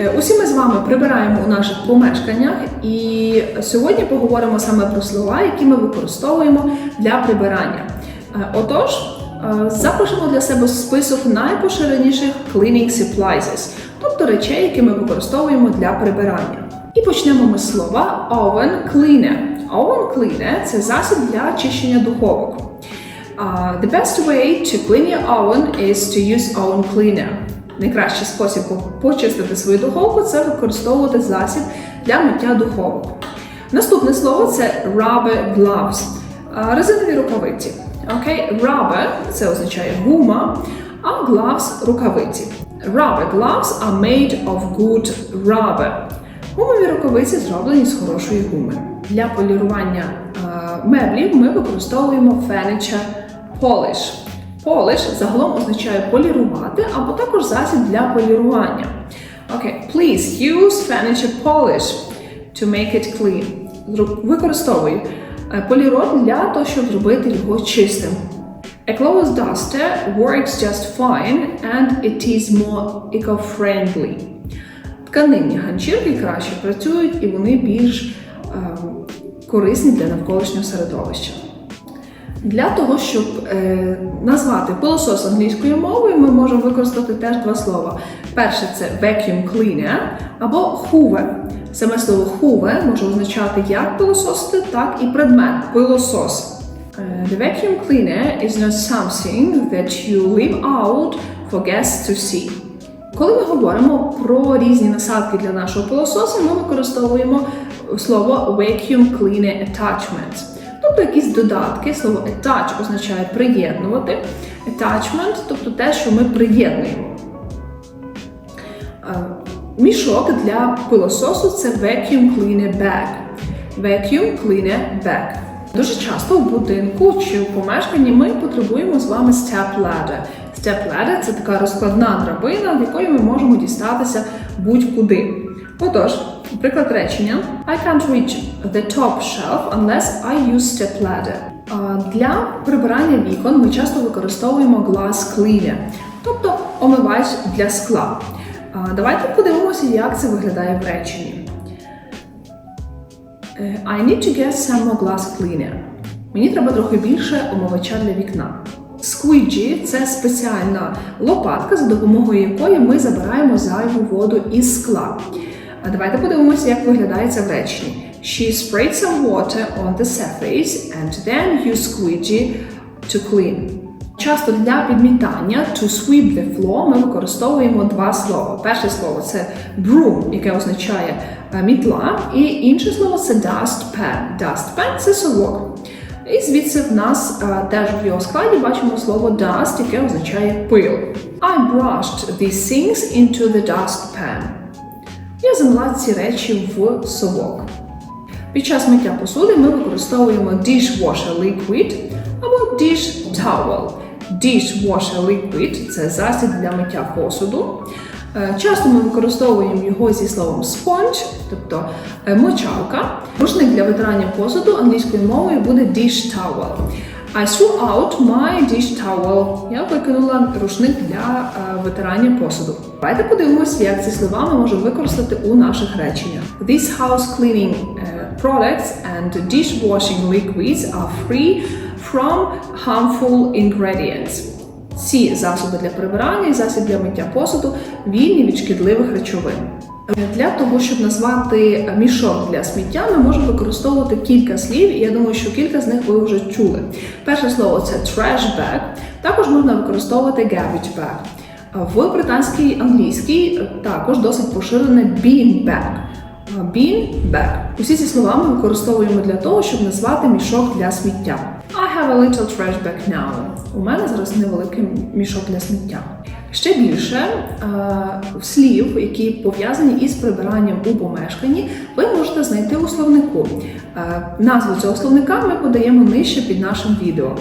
Е, Усі ми з вами прибираємо у наших помешканнях, і сьогодні поговоримо саме про слова, які ми використовуємо для прибирання. Е, Отож, е, запишемо для себе список найпоширеніших cleaning supplies, тобто речей, які ми використовуємо для прибирання. І почнемо ми з слова oven cleaner. Oven cleaner – це засіб для очищення духовок. The best way to clean your oven is to use oven cleaner. Найкращий спосіб почистити свою духовку це використовувати засіб для миття духовок. Наступне слово це rubber gloves. Резинові рукавиці. Окей, rubber – це означає гума, а gloves – рукавиці. Rubber gloves are made of good rubber. Гумові рукавиці зроблені з хорошої гуми. Для полірування меблів ми використовуємо furniture polish. Polish загалом означає полірувати або також засіб для полірування. Окей, please use furniture polish to make it clean. Використовуй е, полірок для того, щоб зробити його чистим. A clothes duster works just fine and it is more eco-friendly. Тканинні ганчірки краще працюють і вони більш е, корисні для навколишнього середовища. Для того, щоб е, назвати пилосос англійською мовою, ми можемо використати теж два слова. Перше це vacuum cleaner або hoover. Саме слово hoover може означати як пилососити, так і предмет пилосос. Е, The vacuum cleaner is not something that you leave out for guests to see. Коли ми говоримо про різні насадки для нашого пилососа, ми використовуємо слово vacuum cleaner attachments. Тобто якісь додатки, слово attach означає приєднувати, attachment, тобто те, що ми приєднуємо. Е, Мішок для пилососу це vacuum cleaner bag. Vacuum cleaner bag. Дуже часто в будинку чи в помешканні ми потребуємо з вами step ladder. Step ladder – це така розкладна драбина, в якої ми можемо дістатися будь-куди. Отож, приклад речення I can't reach the top shelf unless I use step ladder. Для прибирання вікон ми часто використовуємо glass cleaner, тобто омивач для скла. Давайте подивимося, як це виглядає в реченні. Е, I need to get some more glass cleaner. Мені треба трохи більше омивача для вікна. Squeegee – це спеціальна лопатка, за допомогою якої ми забираємо зайву воду із скла. А давайте подивимося, як виглядає це в реченні. She sprayed some water on the surface and then used squeegee to clean. Часто для підмітання to sweep the floor ми використовуємо два слова. Перше слово це broom, яке означає е, мітла, і інше слово це dustpan. Dustpan – це совок. І звідси в нас е, теж в його складі бачимо слово dust, яке означає пил. I brushed these things into the dustpan. Замила ці речі в совок. Під час миття посуди ми використовуємо dishwasher liquid або dish towel. Dishwasher liquid – це засіб для миття посуду. Е, Часто ми використовуємо його зі словом sponge, тобто е, мочалка. Рушник для витирання посуду англійською мовою буде dish towel. I threw out my dish towel. Я викинула рушник для е, витирання посуду. Давайте подивимося, як ці слова ми можемо використати у наших реченнях. These house cleaning е, products and dishwashing liquids are free from harmful ingredients. Ці засоби для прибирання і засіб для миття посуду вільні від шкідливих речовин. Для того, щоб назвати мішок для сміття, ми можемо використовувати кілька слів, і я думаю, що кілька з них ви вже чули. Перше слово це trash bag, також можна використовувати garbage bag. В британській англійській також досить поширене bean bag. Bean bag. Усі ці слова ми використовуємо для того, щоб назвати мішок для сміття. I have a little trash bag now. У мене зараз невеликий мішок для сміття. Ще більше е, слів, які пов'язані із прибиранням у помешканні, ви можете знайти у словнику. Е, назву цього словника ми подаємо нижче під нашим відео.